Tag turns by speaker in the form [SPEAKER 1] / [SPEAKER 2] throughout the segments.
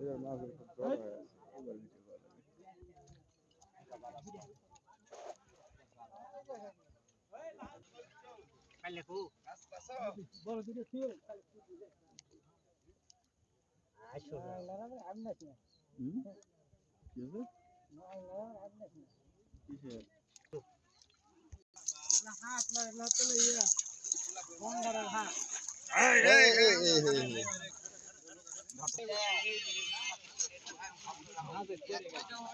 [SPEAKER 1] এবার মাছের খুব বড় হয় এবার নিতে পারবে হুম কি হয়েছে কিসের এই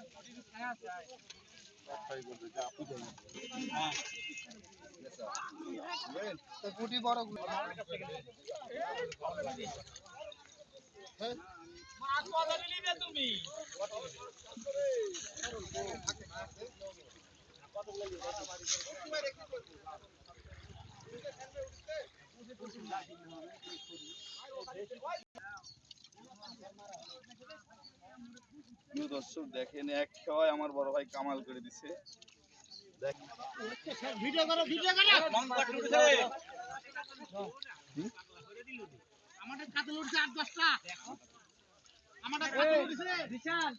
[SPEAKER 1] প্রিয় দর্শক দেখেন এক খেওয়ায় আমার বড় ভাই কামাল করে দিছে।
[SPEAKER 2] বিশাল।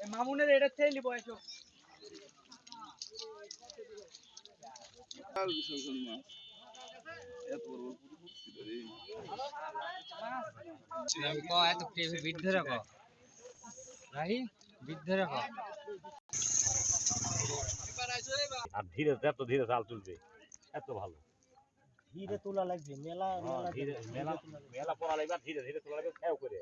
[SPEAKER 2] মামুনের এটা থেকে নিবো এসো।
[SPEAKER 1] এত বড় বড় পুটি ফুটছিল রে।
[SPEAKER 2] এত বৃদ্ধ রাখো। রাহি? বৃদ্ধ
[SPEAKER 3] আর ধীরে যত ধীরে চাল তুলবে। এত ভালো।
[SPEAKER 2] ধীরে তোলা লাগবে মেলা
[SPEAKER 3] হ্যাঁ, ধীরে মেলা মেলা পড়া লাগবে ধীরে ধীরে তোলা লাগবে খেয়াও করে।